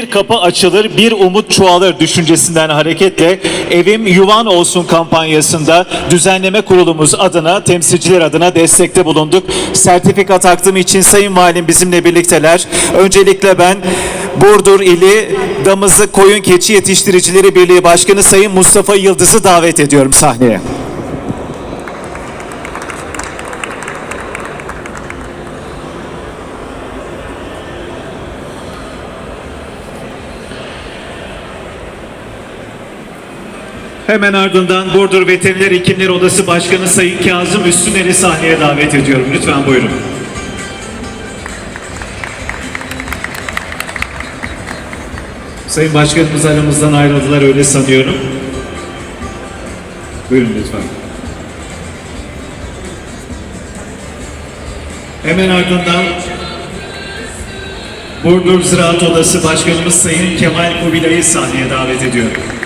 Bir kapı açılır, bir umut çoğalır düşüncesinden hareketle Evim Yuvan Olsun kampanyasında düzenleme kurulumuz adına, temsilciler adına destekte bulunduk. Sertifika takdimi için Sayın Valim bizimle birlikteler. Öncelikle ben Burdur İli Damızlık Koyun Keçi Yetiştiricileri Birliği Başkanı Sayın Mustafa Yıldız'ı davet ediyorum sahneye. Hemen ardından Burdur Veteriner Hekimler Odası Başkanı Sayın Kazım Üstüner'i sahneye davet ediyorum. Lütfen buyurun. Sayın Başkanımız aramızdan ayrıldılar öyle sanıyorum. Buyurun lütfen. Hemen ardından Burdur Ziraat Odası Başkanımız Sayın Kemal Kubilay'ı sahneye davet ediyorum.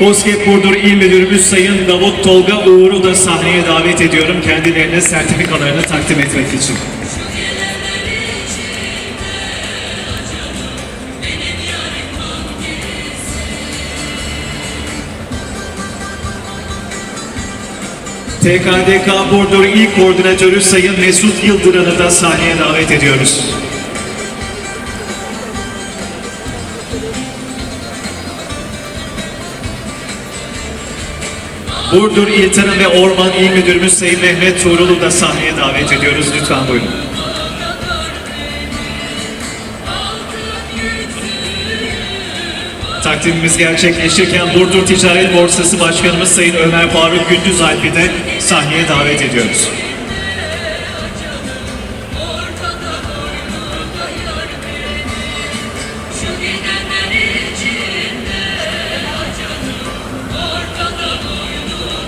Bozkurt Burdur İl Müdürümüz Sayın Davut Tolga Uğur'u da sahneye davet ediyorum kendilerine sertifikalarını takdim etmek için. TKDK Burdur İl Koordinatörü Sayın Mesut Yıldırım'ı da sahneye davet ediyoruz. Burdur İl Tarım ve Orman İl Müdürümüz Sayın Mehmet Tuğrul'u da sahneye davet ediyoruz. Lütfen buyurun. Takdimimiz gerçekleşirken Burdur Ticaret Borsası Başkanımız Sayın Ömer Faruk Gündüz Alp'i de sahneye davet ediyoruz.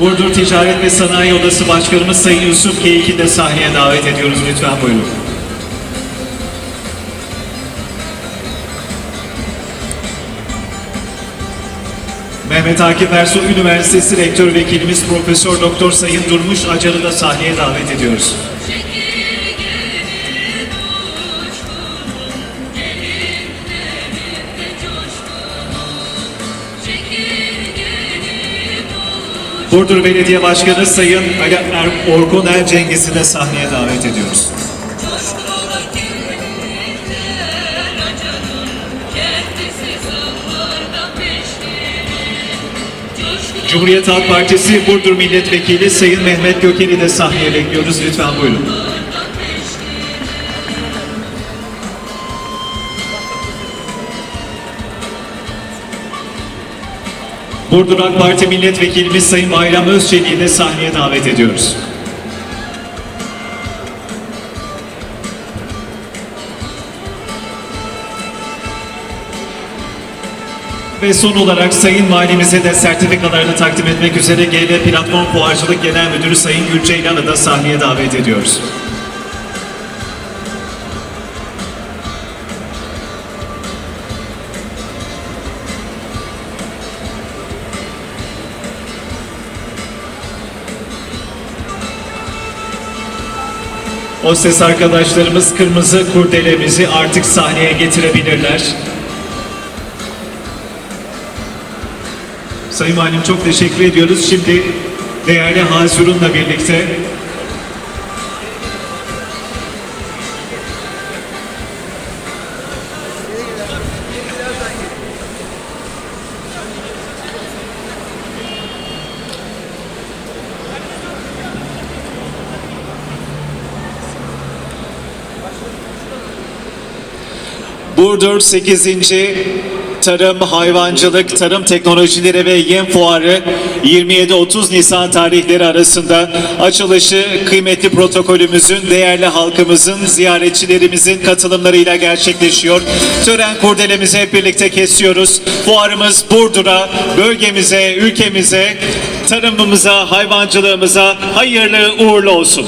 Burdur Ticaret ve Sanayi Odası Başkanımız Sayın Yusuf Keyik'i de sahneye davet ediyoruz. Lütfen buyurun. Mehmet Akif Ersoy Üniversitesi Rektör Vekilimiz Profesör Doktor Sayın Durmuş Acar'ı da sahneye davet ediyoruz. Çekirgenin Burdur Belediye Başkanı Sayın Ali Er- Orkun Ercengiz'i de sahneye davet ediyoruz. Cumhuriyet Halk Partisi Burdur Milletvekili Sayın Mehmet Gökel'i de sahneye bekliyoruz. Lütfen buyurun. Burdur AK Parti Milletvekilimiz Sayın Bayram Özçelik'i de sahneye davet ediyoruz. Ve son olarak Sayın Valimize de sertifikalarını takdim etmek üzere GL Platform Fuarcılık Genel Müdürü Sayın Gülceylan'ı da sahneye davet ediyoruz. O ses arkadaşlarımız kırmızı kurdelemizi artık sahneye getirebilirler. Sayın Valim çok teşekkür ediyoruz. Şimdi değerli Hazurun'la birlikte Burdur 8. Tarım, Hayvancılık, Tarım Teknolojileri ve Yem Fuarı 27-30 Nisan tarihleri arasında açılışı kıymetli protokolümüzün, değerli halkımızın, ziyaretçilerimizin katılımlarıyla gerçekleşiyor. Tören kurdelemizi hep birlikte kesiyoruz. Fuarımız Burdur'a, bölgemize, ülkemize, tarımımıza, hayvancılığımıza hayırlı uğurlu olsun.